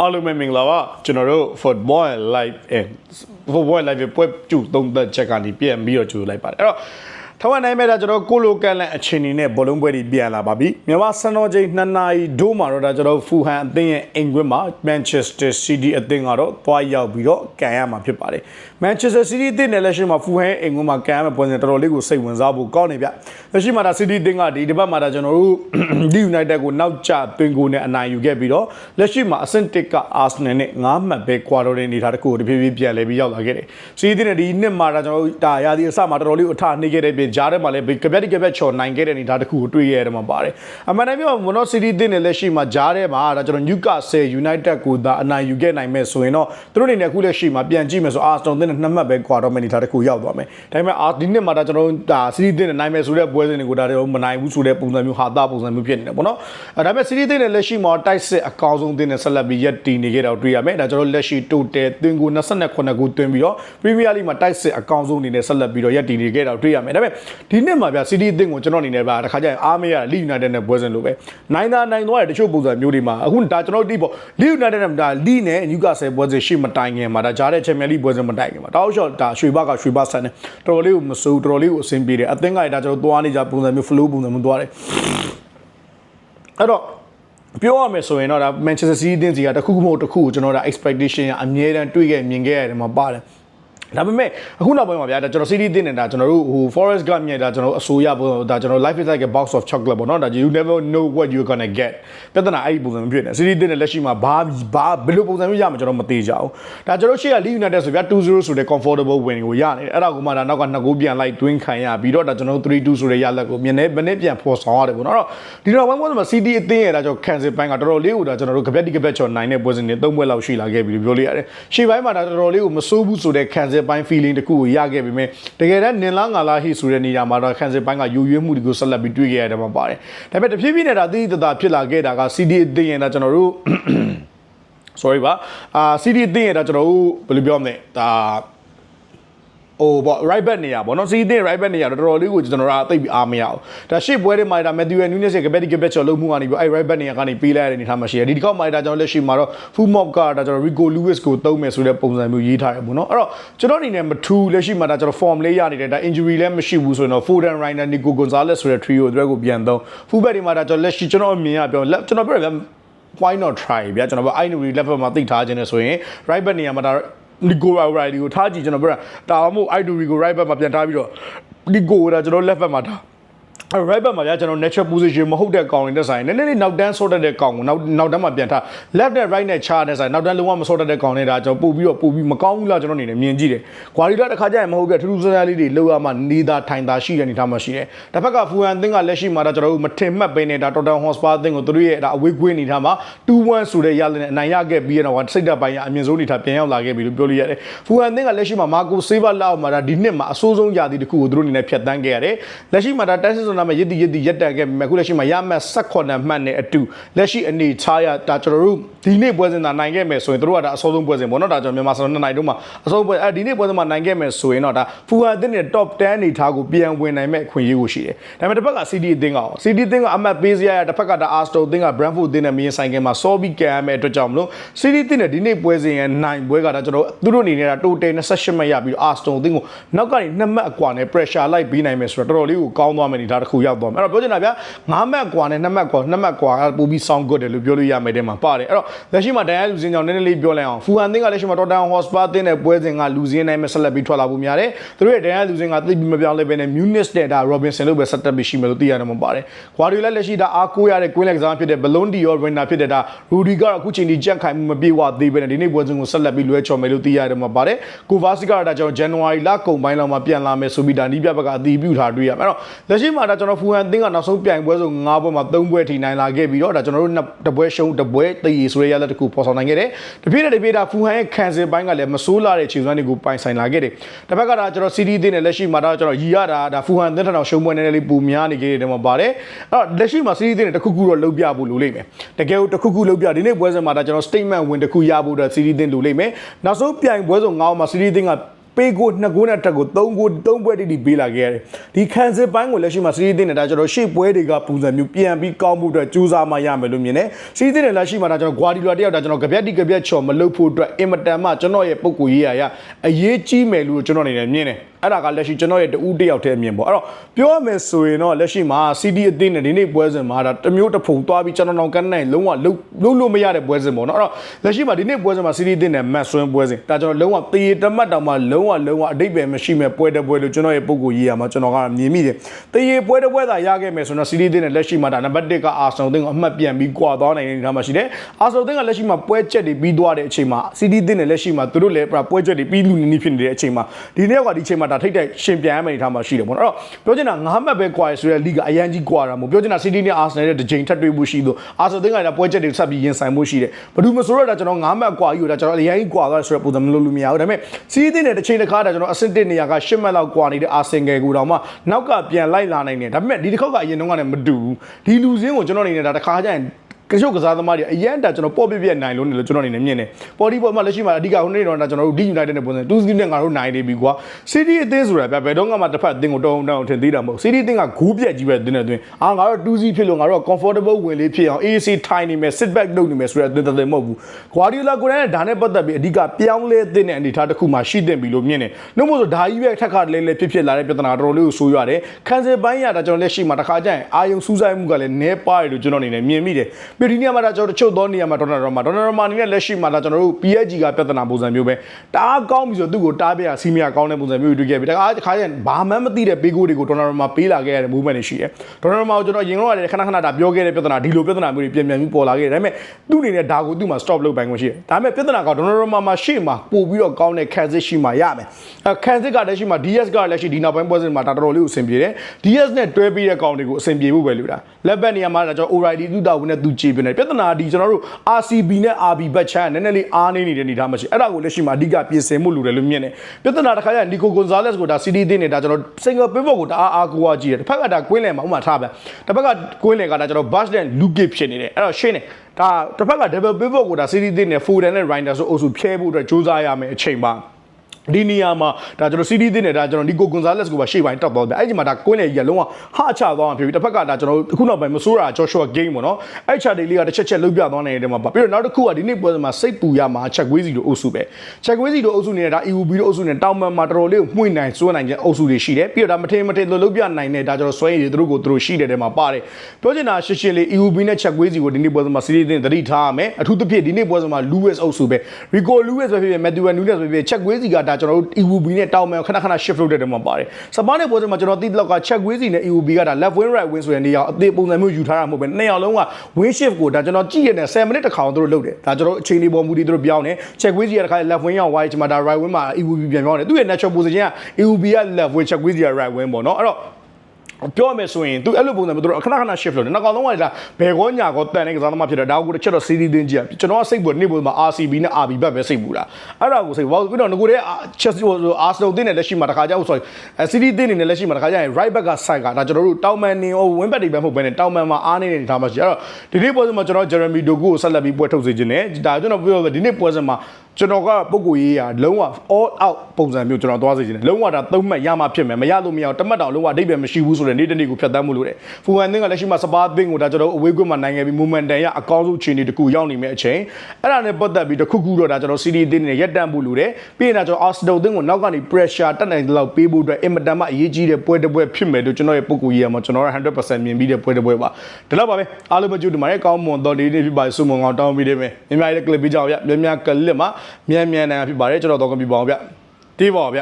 အားလုံးပဲမင်္ဂလာပါကျွန်တော်တို့ football live and football live ပွဲကျူသုံးသက်ချက်ကနေပြန်ပြီးတော့ကျူလိုက်ပါတယ်အဲ့တော့ ထောက်နိုင်မဲ့ဒါကျွန်တော်ကိုလိုကန်လန်အချိန်နေနဲ့ဘောလုံးပွဲတွေပြန်လာပါပြီမြန်မာစံတော်ချိန်2နာရီဒိုးမှာတော့ဒါကျွန်တော်ဖူဟန်အသင်းရဲ့အင်ကွင်းမှာ Manchester City အသင်းကတော့သွားရောက်ပြီးတော့ကန်ရမှာဖြစ်ပါတယ် Manchester City အသင်းနဲ့လက်ရှိမှာဖူဟန်ရဲ့အင်ကွင်းမှာကန်ရမှာပွဲစဉ်တော်တော်လေးကိုစိတ်ဝင်စားဖို့ကောင်းနေဗျလက်ရှိမှာဒါ City အသင်းကဒီတစ်ပတ်မှာဒါကျွန်တော်တို့ D United ကိုနောက်ကျသွင်းကိုနဲ့အနိုင်ယူခဲ့ပြီးတော့လက်ရှိမှာအဆင့်1က Arsenal နဲ့9မှတ်ပဲကွာတော့တဲ့အနေထားတစ်ခုကိုတဖြည်းဖြည်းပြန်လဲပြီးရောက်လာခဲ့တယ်။ City နဲ့ဒီနှစ်မှာဒါကျွန်တော်တို့ဒါရာသီအစမှာတော်တော်လေးကိုအထနှိမ့်ခဲ့တဲ့ပြင်ဂျားထဲမှာလည်းကပြက်တိကပြက်ချော်နိုင်ခဲ့တဲ့အနေထားတစ်ခုကိုတွေ့ရတယ်မှာပါတယ်။အမှန်တမ်းပြောမနော City အသင်းနဲ့လက်ရှိမှာဂျားထဲမှာဒါကျွန်တော် Newcastle United ကိုဒါအနိုင်ယူခဲ့နိုင်မဲ့ဆိုရင်တော့သူတို့အနေနဲ့အခုလက်ရှိမှာပြန်ကြည့်မယ်ဆို Arsenal အသင်းနဲ့နှစ်မှတ်ပဲကွာတော့မဲ့အနေထားတစ်ခုရောက်သွားမယ်။ဒါပေမဲ့ဒီနှစ်မှာဒါကျွန်တော်တို့ဒါ City အသင်းနဲ့နိုင်မယ်ဆိုတဲ့ပွဲစဉ်တွေကိုဒါကျွန်တော်မနိုင်ဘူးဆိုတဲ့ပုံစံမျိုးဟာတာပုံစံမျိုးဖြစ်နေတယ်ပေါ့နော်။အဲဒါပေမဲ့ City အသင်းနဲ့လက်ရှိမှာတိုက်စစ်အကောင်းဆုံးအသင်းနဲ့ဆက်လက်ပြီးရက်တည်နေခဲ့တော့တွေ့ရမယ်။ဒါကျွန်တော်လက်ရှိ total သွင်းကို29ခုသွင်းပြီးတော့ Premier League မှာတိုက်စစ်အကောင်းဆုံးအနေနဲ့ဆက်လက်ပြီးတော့ရက်တည်နေခဲ့တော့တွေ့ရမယ်။ဒါပေမဲ့ဒီနှစ်မှာဗျ City အသင်းကိုကျွန်တော်အနေနဲ့ဗျတခါကျရင်အားမရ Leeds United နဲ့ပွဲစဉ်လိုပဲနိုင်တာနိုင်သွားတဲ့တချို့ပုံစံမျိုးတွေမှာအခုဒါကျွန်တော်ဒီပေါ့ Leeds United နဲ့ဒါ Leeds နဲ့ Newcastle ပွဲစဉ်ရှေ့မတိုင်ခင်မှာဒါကြားတဲ့ Champions League ပွဲစဉ်မတိုင်ခင်မှာတောက်လျှော့ဒါရွှေဘကရွှေဘဆန်နဲ့တော်တော်လေးကိုမစိုးတော်တော်လေးကိုအဆင်ပြေတယ်အသင်းကလည်းဒါကျွန်တော်သွားနေကြပုံစံမျိုး flow ပုံစံမျိုးသွားတယ်အဲ့တော့ပြောရမယ်ဆိုရင်တော့ဒါ Manchester City အသင်းစီကတခုခုမဟုတ်တခုကိုကျွန်တော်ဒါ expectation အမြဲတမ်းတွေးခဲ့မြင်ခဲ့ရတယ်မှာပါတယ် ဒါပေမဲ့အခုနောက်ပိုင်းမှာဗျာဒါကျွန်တော် CD တင်နေတာကျွန်တော်တို့ဟို Forest Gump မြင်တာကျွန်တော်အဆိုရပုံဒါကျွန်တော် life is like a box of chocolate ပေါ့နော်ဒါ you never know what you're going to get ပြဿနာအဲ့ဒီပုံစံမျိုးဖြစ်နေ CD တင်တဲ့လက်ရှိမှာဘာဘာဘယ်လိုပုံစံမျိုးရမှာကျွန်တော်မသိကြဘူးဒါကျွန်တော်ရှေ့က Leeds United ဆိုဗျာ2-0ဆိုတဲ့ comfortable win ကိုရနေတယ်အဲ့ဒါကိုမှဒါနောက်ကနှစ်ဂိုးပြန်လိုက်တွင်းခံရပြီးတော့ဒါကျွန်တော်3-2ဆိုတဲ့ရလက်ကိုမြင်နေမနေ့ပြန်ဖော်ဆောင်ရတယ်ပေါ့နော်တော့ဒီတော့ဝမ်းပွဲမှာ CD အသင်းရတာကျွန်တော် cancel ပိုင်းကတော်တော်လေးကိုဒါကျွန်တော်တို့ကပက်တိကပက်ချော်နိုင်တဲ့ပွဲစဉ်တွေ၃ပွဲလောက်ရှိလာခဲ့ပြီလို့ပြောလို့ရတယ်ရှေ့ပိုင်းမှာဒါတော်တော်လေးကိုမစိုးဘူးဆိုတဲ့ cancel ပိုင်း feeling တခုကိုရခဲ့ပေမဲ့တကယ်တမ်းနင်လားငါလားဟိဆိုတဲ့နေရာမှာတော့ cancel ပိုင်းကယူရွေးမှုတွေကိုဆက်လက်ပြီးတွေ့ခဲ့ရတယ်မှာပါတယ်ဒါပေမဲ့တဖြည်းဖြည်းနဲ့ဒါသိသိသာဖြစ်လာခဲ့တာက CD အသင်းရတာကျွန်တော်တို့ sorry ပါအာ CD အသင်းရတာကျွန်တော်တို့ဘယ်လိုပြောမလဲဒါ ဟိုပေါ့ right back နေရပေါ့နော်စီးသင်း right back နေရတော့တော်တော်လေးကိုကျွန်တော်တို့ကသိပြီးအားမရအောင်ဒါရှေ့ပွဲတွေမှာဒါ Matthew Nunes ရဲ့ capacity capacity ချော်လို့မှုကနေပြီးအဲ့ right back နေရကနေပေးလိုက်ရတဲ့အနေထားမှာရှိတယ်ဒီတစ်ခေါက်မှာဒါကျွန်တော်လက်ရှိမှာတော့ full mock ကဒါကျွန်တော် Rico Lewis ကိုသုံးမယ်ဆိုတဲ့ပုံစံမျိုးရေးထားတယ်ပေါ့နော်အဲ့တော့ကျွန်တော်အနေနဲ့မထူးလက်ရှိမှာဒါကျွန်တော် form လေးရနေတယ်ဒါ injury လည်းမရှိဘူးဆိုရင်တော့ Foden Reina Nico Gonzalez ဆိုတဲ့ trio တွေကိုပြန်သုံး full back တွေမှာဒါကျွန်တော်လက်ရှိကျွန်တော်အမြင်ရပြောကျွန်တော်ပြောရ why not try ဗျာကျွန်တော်ပြော I know level မှာသိထားခြင်းနဲ့ဆိုရင် right back နေရာမှာဒါ နီကိုရာရိုင်ဒီကိုထားကြည့်ကျွန်တော်ပြောတာဒါမှမဟုတ် I do ကို right back မှာပြန်ထားပြီးတော့နီကိုကကျွန်တော် left back မှာထား right back မှာကြာကျွန်တော် natural position မဟုတ်တဲ့ကောင်တွေနဲ့ဆိုင်နည်းနည်းလေးနောက်တန်းဆော့တတ်တဲ့ကောင်ကိုနောက်နောက်တန်းမှာပြန်ထား left နဲ့ right နဲ့ချားတဲ့ဆိုင်နောက်တန်းလုံးဝမဆော့တတ်တဲ့ကောင်တွေဒါကျွန်တော်ပို့ပြီးတော့ပို့ပြီးမကောင်းဘူးလားကျွန်တော်အနေနဲ့မြင်ကြည့်တယ်။ Guardiola တစ်ခါကြာရင်မဟုတ်တဲ့ထူးထူးဆန်းဆန်းလေးတွေလောက်ရမှနေတာထိုင်တာရှိတဲ့အနေထားမှာရှိတယ်။တစ်ဖက်ကဖူဟန်အသင်းကလက်ရှိမှာဒါကျွန်တော်တို့မထင်မှတ်ပဲနေတာ Tottenham Hotspur အသင်းကိုသူတို့ရဲ့ဒါအဝေးကွင်းအနေထားမှာ2-1ဆိုတဲ့ရလနဲ့အနိုင်ရခဲ့ပြီးတော့စိတ်ဓာတ်ပိုင်းကအမြင့်ဆုံးအနေထားပြန်ရောက်လာခဲ့ပြီလို့ပြောလို့ရတယ်။ဖူဟန်အသင်းကလက်ရှိမှာမာကိုဆေးဘာလောက်မှာဒါဒီနှစ်မှာအဆိုးဆုံးရာသီတစ်ခုကိုသူတို့အနေနဲ့ဖျက်ဆီးခဲ့ရတယ်။လက်ရှိမှာဒါတက်ဆစ်ဆိုနာမှာရစ်တီရစ်တီရက်တန်ခဲ့ပြီအခုလက်ရှိမှာရမှတ်18မှတ်နဲ့အတူလက်ရှိအနေထားရဒါကျွန်တော်တို့ဒီနေ့ပွဲစဉ်သာနိုင်ခဲ့မယ်ဆိုရင်တို့ကဒါအဆိုးဆုံးပွဲစဉ်ပေါ့နော်ဒါကျွန်တော်မြန်မာစံနှစ်နိုင်တုန်းမှာအဆိုးပွဲအဲဒီနေ့ပွဲစဉ်မှာနိုင်ခဲ့မယ်ဆိုရင်တော့ဒါဖူဟန်အသင်းရဲ့ top 10အနေထားကိုပြန်ဝင်နိုင်မဲ့အခွင့်အရေးကိုရှိတယ်ဒါပေမဲ့တစ်ဖက်က CD အသင်းကရော CD အသင်းကအမှတ်ပေးစရာတစ်ဖက်ကဒါ Arsenal အသင်းက Brentford အသင်းနဲ့မြင်ဆိုင်ခဲ့မှာ Sorby ကန်ရမယ့်အတွက်ကြောင့်မလို့ CD အသင်းနဲ့ဒီနေ့ပွဲစဉ်ရဲ့နိုင်ပွဲကဒါကျွန်တော်သူတို့အနေနဲ့ဒါ total 28မှတ်ရပြီးတော့ Arsenal အသင်းကိုနောက်ကနေ2မှတ်အကွာနဲ့ pressure လိုက်ပြီးနိုင်မယ်ဆိုတော့တော်တော်လေးကိုကောင်းသွားမယ်ဒီဒါတစ်ခုရောက်သွားမယ်အဲ့တော့ပြောချင်တာဗျာ9မှတ်ကွာနဲ့2မှတ်ကွာ2မှတ်ကွာကပိုပြီး sound good တယ်လို့ပြောလို့ရမယ်တဲ့မှာပါတယ်အဲ့တော့လက်ရှိမှာဒန်ရန်လူစင်းကြောင့်နည်းနည်းလေးပြောလိုက်အောင်ဖူဟန်သင်းကလက်ရှိမှာ Tottenham Hotspur အသင်းနဲ့ပွဲစဉ်ကလူစင်းနိုင်မဲ့ဆက်လက်ပြီးထွက်လာဖို့များတယ်သူတို့ရဲ့ဒန်ရန်လူစင်းကသိပြီးမပြောင်းလဲပဲနဲ့ Munich နဲ့ဒါ Robinson လို့ပဲဆက်တက်ပြီးရှိမယ်လို့သိရတယ်မှာပါတယ် Guardiola လက်ရှိဒါအားကိုးရတဲ့ Queen လက်ကစားဖြစ်တဲ့ Ballon d'Or winner ဖြစ်တဲ့ဒါ Rudy ကတော့အခုချိန်ဒီကြက်ခိုင်မှုမပြေဝသေးပဲနဲ့ဒီနေ့ပွဲစဉ်ကိုဆက်လက်ပြီးလွှဲချော်မယ်လို့သိရတယ်မှာပါတယ် Kovacic ကတော့ဒါကျွန်တော် January လကုန်ပိုင်းလောက်မှာပြန်လာမယ်ဆိုပြီးဒါနီးပြဘက်ကအတည်ပြုထားတွေ့ရမယ်အဲ့တော့လက်ရှိမှာဒါကျွန်တော်ဖူဟန်သင်းကနောက်ဆုံးပြိုင်ပွဲဆို9ပွဲမှာ3ပွဲထိနိုင်လာခဲ့ပြီးတော့ဒါကျွန်တော်တို့တပွဲရှုံးတပွဲတည်ရဆိုရရလက်တခုပေါ်ဆောင်နိုင်ခဲ့တယ်တပြည့်နဲ့တပြည့်ဒါဖူဟန်ရဲ့ခံစင်ပိုင်းကလည်းမဆိုးလာတဲ့ခြေစွမ်းတွေကိုပိုင်ဆိုင်လာခဲ့တယ်တစ်ဖက်ကဒါကျွန်တော် CD သင်းနဲ့လက်ရှိမှာဒါကျွန်တော်ရီရတာဒါဖူဟန်သင်းထံတော်ရှုံးပွဲနည်းနည်းလေးပူများနေခဲ့တယ်မှာပါတယ်အဲ့တော့လက်ရှိမှာ CD သင်းနဲ့တခုခုတော့လုပ်ပြဖို့လိုလိမ့်မယ်တကယ်လို့တခုခုလုပ်ပြဒီနေ့ပွဲစဉ်မှာဒါကျွန်တော် statement ဝင်တခုရဖို့အတွက် CD သင်းလိုလိမ့်မယ်နောက်ဆုံးပြိုင်ပွဲဆုံးငါ့မှာ CD သင်းက ပေးကိုနှစ်ကိုနဲ့တက်ကိုသုံးကိုသုံးပွဲတိတိပေးလာခဲ့ရတယ်ဒီခံစစ်ပိုင်းကိုလက်ရှိမှာစီးရီးတင်နေတာကျွန်တော်ရှေ့ပွဲတွေကပုံစံမျိုးပြန်ပြီးကောင်းမှုအတွက်ကြိုးစားမှရမယ်လို့မြင်တယ်စီးရီးတင်နေလက်ရှိမှာဒါကျွန်တော်ဂွာဒီလိုတယောက်ဒါကျွန်တော်ကြပြက်တိကြပြက်ချော်မလုပ်ဖို့အတွက်အင်မတန်မှကျွန်တော်ရဲ့ပုံကိုရေးရရအရေးကြီးမယ်လို့ကျွန်တော်အနေနဲ့မြင်တယ် အဲ့ဒါကလက်ရှိကျွန်တော်ရဲ့တူးတယောက်တည်းအမြင်ပေါ့အဲ့တော့ပြောရမယ်ဆိုရင်တော့လက်ရှိမှာ CD အသင်းနဲ့ဒီနေ့ပွဲစဉ်မှာဒါတစ်မျိုးတစ်ဖုံသွားပြီးကျွန်တော်တို့ကန်းနိုင်လုံးဝလုံးလုံးလို့မရတဲ့ပွဲစဉ်ပေါ့နော်အဲ့တော့လက်ရှိမှာဒီနေ့ပွဲစဉ်မှာ CD အသင်းနဲ့မတ်ဆွန်းပွဲစဉ်ဒါကျွန်တော်လုံးဝတေးတမတ်တောင်မှလုံးဝလုံးဝအတိတ်ပဲမရှိမဲ့ပွဲတစ်ပွဲလို့ကျွန်တော်ရဲ့ပုံကိုရေးရမှာကျွန်တော်ကမြင်မိတယ်တေးပွဲတစ်ပွဲသာရခဲ့မယ်ဆိုတော့ CD အသင်းနဲ့လက်ရှိမှာဒါနံပါတ်1ကအာဆန်အသင်းကိုအမှတ်ပြန်ပြီးကွာသွားနိုင်တဲ့အနေအထားမှာရှိတယ်အာဆန်အသင်းကလက်ရှိမှာပွဲချက်တွေပြီးသွားတဲ့အချိန်မှာ CD အသင်းနဲ့လက်ရှိမှာသူတို့လည်းပွဲချက်တွေပြီးလူနီးနီးဖြစ်နေတဲ့အချိန်မှာဒီနေ့ကဒီအချိန်မှာဒါထိတ်တိုက်ရှင်ပြန်ရမယ့်အနေအထားမှာရှိတယ်ပေါ့နော်အဲ့တော့ပြောချင်တာ၅မှတ်ပဲကွာရဆိုတဲ့ league ကအရန်ကြီးကွာတာမို့ပြောချင်တာ City နဲ့ Arsenal ရဲ့တစ်ချိန်ထပ်တွေ့ဖို့ရှိလို့ Arsenal တင်ကလည်းပွဲချက်တွေဆက်ပြီးရင်ဆိုင်ဖို့ရှိတယ်ဘာလို့မဆိုတော့ဒါကျွန်တော်၅မှတ်ကွာကြီးကိုဒါကျွန်တော်အရန်ကြီးကွာသွားဆိုတဲ့ပုံစံမလို့လို့မရဘူးဒါပေမဲ့ City နဲ့တစ်ချိန်တစ်ခါဒါကျွန်တော်အဆင့်1နေရာက၈မှတ်လောက်ကွာနေတဲ့ Arsenal ကိုတော့မှနောက်ကပြန်လိုက်လာနိုင်တယ်ဒါပေမဲ့ဒီတစ်ခေါက်ကအရင်တုန်းကလည်းမတူဘူးဒီလူစင်းကိုကျွန်တော်အနေနဲ့ဒါတစ်ခါကျရင် ကရှုပ်ကစားသမားတွေအရန်တာကျွန်တော်ပေါ့ပြပြနိုင်လို့နေလို့ကျွန်တော်အနေနဲ့မြင်တယ်ပေါ်ဒီပေါ်မှာလက်ရှိမှာအဓိကဟိုနေ့တော့ဒါကျွန်တော်တို့ D United နဲ့ပုံစံ2 0နဲ့ငါတို့နိုင်နေပြီကွာ City အသင်းဆိုတာဗျဘယ်တော့မှတစ်ဖက်အသင်းကိုတောင်းတောင်းထင်သေးတာမဟုတ် City အသင်းကဂူးပြက်ကြီးပဲအသင်းနဲ့အတွင်းအာငါတို့2 0ဖြစ်လို့ငါတို့ comfortable ဝင်လေးဖြစ်အောင် AC ထိုင်နေမယ် sit back လုပ်နေမယ်ဆိုတဲ့အသင်းတစ်သင်းမဟုတ်ဘူး Guardiola ကိုယ်တိုင်ဒါနဲ့ပတ်သက်ပြီးအဓိကပြောင်းလဲသင့်တဲ့အနေအထားတစ်ခုမှရှိသင့်ပြီလို့မြင်တယ်နှုတ်မို့ဆိုဒါကြီးပဲထက်ခါလဲလဲဖြစ်ဖြစ်လာတဲ့ပြဿနာတော်တော်လေးကိုဆိုးရတယ်ခံစစ်ပိုင်းရတာကျွန်တော်လက်ရှိမှာတစ်ခါကျရင်အာယုံစူးစိုက်မှုကလည်းနဲပါတယ်လို့ကျွန်တော်အနေနဲ့မြင်မိတယ်ပြီးဒီနေ့မှာဒါကျွန်တော်တချို့သောနေရာမှာဒေါ်နယ်ရောမာဒေါ်နယ်ရောမာအနေနဲ့လက်ရှိမှာဒါကျွန်တော်တို့ PSG ကပြဿနာပုံစံမျိုးပဲတအားကောင်းပြီဆိုသူ့ကိုတားပြရစီမီယာကောင်းတဲ့ပုံစံမျိုးတွေ့ခဲ့ပြီတခါတခါကျရင်ဘာမှမသိတဲ့ပေးကိုတွေကိုဒေါ်နယ်ရောမာပေးလာခဲ့ရတဲ့ movement တွေရှိတယ်ဒေါ်နယ်ရောမာကိုကျွန်တော်ရင်တော့ရတယ်ခဏခဏဒါပြောခဲ့တဲ့ပြဿနာဒီလိုပြဿနာမျိုးတွေပြန်ပြန်ပြီးပေါ်လာခဲ့တယ်ဒါပေမဲ့သူ့အနေနဲ့ဒါကိုသူ့မှာ stop လုပ်ပိုင်ခွင့်ရှိတယ်ဒါပေမဲ့ပြဿနာကဒေါ်နယ်ရောမာမှာရှေ့မှာပို့ပြီးတော့ကောင်းတဲ့ခံစစ်ရှိမှရမယ်အဲခံစစ်ကလည်းရှိမှ DS ကလည်းရှိဒီနောက်ပိုင်းပွဲစဉ်မှာဒါတော်တော်လေးကိုအဆင်ပြေတယ် DS နဲ့တွဲပြီးတဲ့ကောင်တွေကိုအဆင်ပြေဖို့ပဲလို့တာလက်ဘက်နေရာမှာဒါကျွန်တော် O'Reilly သူ့တာဝင်နဲ့သူကြည်ပြနေပြဿနာဒီကျွန်တော်တို့ RCB နဲ့ RB ဘက်ချမ်းနည်းနည်းလေးအားနေနေတဲ့အနေအထားမှာရှိအဲ့ဒါကိုလက်ရှိမှာအဓိကပြင်ဆင်မှုလိုတယ်လို့မြင်တယ်ပြဿနာတစ်ခါကျရင် Nico Gonzalez ကိုဒါ CD တင်းနေတာကျွန်တော် single pivot ကိုတအားအားကိုးအားကြည့်တယ်တစ်ဖက်ကဒါကွင်းလယ်မှာဥမာထားပဲတစ်ဖက်ကကွင်းလယ်ကဒါကျွန်တော် Bash နဲ့ Luke ဖြစ်နေတယ်အဲ့တော့ရှင်းတယ်ဒါတစ်ဖက်က double pivot ကိုဒါ CD တင်းနဲ့ Foden နဲ့ Reinders ဆိုအုပ်စုဖြဲဖို့အတွက်စူးစမ်းရမယ်အချိန်ပါ ဒီနေရာမှာဒါကျွန်တော် CD တင်နေတာကျွန်တော် Nico Gonzalez ကိုပါရှေ့ပိုင်းတောက်တော့တယ်အဲ့ဒီမှာဒါကွင်းလေကြီးကလုံးဝဟာချသွားအောင်ဖြစ်ပြီးတစ်ဖက်ကဒါကျွန်တော်အခုနောက်ပိုင်းမဆိုးတာ Joshua Game ပေါ့နော်အဲ့ချာဒေးလေးကတစ်ချက်ချက်လုတ်ပြသွားနေတဲ့တဲမှာပါပြီးတော့နောက်တစ်ခုကဒီနေ့ပွဲမှာစိတ်ပူရမှာချက်ကွေးစီတို့အုပ်စုပဲချက်ကွေးစီတို့အုပ်စုနေတာဒါ EUB တို့အုပ်စုနဲ့တောင်ပံမှာတော်တော်လေးကိုမှွင့်နိုင်စွန့်နိုင်တဲ့အုပ်စုတွေရှိတယ်ပြီးတော့ဒါမထင်မထင်လို့လုတ်ပြနိုင်တဲ့ဒါကျွန်တော်ဆွဲရည်တွေတို့ကိုတို့ရှိတဲ့တဲမှာပါတယ်ပြောချင်တာရှင်းရှင်းလေး EUB နဲ့ချက်ကွေးစီကိုဒီနေ့ပွဲမှာ CD တင်သတိထားရမယ်အထူးသဖြင့်ဒီနေ့ပွဲမှာ Lewis အုပ်စုပဲ Rico Lewis ပဲဖြစ်ဖြစ် Matthew Nunes ပဲဖြစ်ဖြစ်ချက်ကွေးစီကဒါကျွန်တော်တို့ EUB နဲ့တောင်းမယ်ခဏခဏ shift လုပ်တဲ့တဲမှာပါတယ်စပါးနဲ့ပွဲစဉ်မှာကျွန်တော်သိတဲ့လောက်ကချက်ကွေးစီနဲ့ EUB ကဒါ left wing right wing ဆိုတဲ့နေရာအသေးပုံစံမျိုးယူထားတာမဟုတ်ပဲနှစ်ယောက်လုံးက wing shift ကိုဒါကျွန်တော်ကြည့်ရတဲ့10မိနစ်တစ်ခါအောင်သူတို့လုပ်တယ်ဒါကျွန်တော်အချိန်လေးပေါ်မူတည်သူတို့ပြောင်းတယ်ချက်ကွေးစီကတစ်ခါ left wing ရောက် wide ဒီမှာဒါ right wing မှာ EUB ပြန်ပြောင်းတယ်သူ့ရဲ့ natural position က EUB က left wing ချက်ကွေးစီက right wing ပေါ့နော်အဲ့တော့ ပြောရမယ်ဆိုရင်သူအဲ့လိုပုံစံမျိုးသူတို့ခဏခဏ shift လုပ်တယ်နောက်ကောင်လုံးကဒါဘယ်ကောညာကောတန်တဲ့ကစားသမားဖြစ်တယ်ဒါကိုတစ်ချက်တော့ CD တင်းကြည့်ကျွန်တော်ကစိတ်ပေါ်နေ့ပေါ်မှာ RCB နဲ့ RB ဘက်ပဲစိတ်ပူတာအဲ့ဒါကိုစိတ်ဘာပြီးတော့ငကိုတဲ့ Chelsea ဆို Arsenal တင်းနဲ့လက်ရှိမှာတစ်ခါကြောက် sorry CD တင်းနေနဲ့လက်ရှိမှာတစ်ခါကျရင် right back က side ကဒါကျွန်တော်တို့တောင်မန်နေဟို wing back တွေပဲမဟုတ်ဘဲနဲ့တောင်မန်မှာအားနေတဲ့အနေထားမှာရှိအဲ့တော့ဒီနေ့ပွဲစဉ်မှာကျွန်တော် Jeremy Doku ကိုဆက်လက်ပြီးပွဲထုတ်စေခြင်းနဲ့ဒါကျွန်တော်ပြောဒီနေ့ပွဲစဉ်မှာ ကျွန်တော်ကပုံကိုရေးရလုံးဝ all out ပုံစံမျိုးကျွန်တော်သွားစေချင်တယ်လုံးဝဒါသုံးမှတ်ရမှဖြစ်မယ်မရလို့မရအောင်တမတ်တောင်လုံးဝအဓိပ္ပာယ်မရှိဘူးဆိုတဲ့နေ့တစ်နေ့ကိုဖြတ်သန်းမှုလို့တယ်ဖူဟန်သင်းကလက်ရှိမှာစပါးသင်းကိုဒါကျွန်တော်အဝေးကွင်းမှာနိုင်ခဲ့ပြီး momentum ရအကောင်းဆုံးခြေအနေတစ်ခုရောက်နေမဲ့အချိန်အဲ့ဒါနဲ့ပတ်သက်ပြီးတစ်ခုခုတော့ဒါကျွန်တော် CD သင်းနဲ့ရက်တန့်မှုလို့တယ်ပြီးရင်ဒါကျွန်တော် Arsenal သင်းကိုနောက်ကနေ pressure တက်နိုင်တဲ့လောက်ပေးဖို့အတွက်အင်မတန်မှအရေးကြီးတဲ့ပွဲတစ်ပွဲဖြစ်မယ်လို့ကျွန်တော်ရဲ့ပုံကိုရေးရမှာကျွန်တော်က100%မြင်ပြီးတဲ့ပွဲတစ်ပွဲပါဒါတော့ပါပဲအားလုံးပဲကြိုးတင်ပါတယ်ကောင်းမွန်တော့ဒီနေ့ဖြစ်ပါဆုမွန်ကောင်းတောင်းပြီးတယ်မယ်မြင်များတဲ့ clip ပြီးကြအောင်ဗျမြင်များကလစ်မှာမြန်မြန်နိုင်ဖြစ်ပါတယ်ကျွန်တော်တော့ကပြပါအောင်ဗျဒီပါဗျ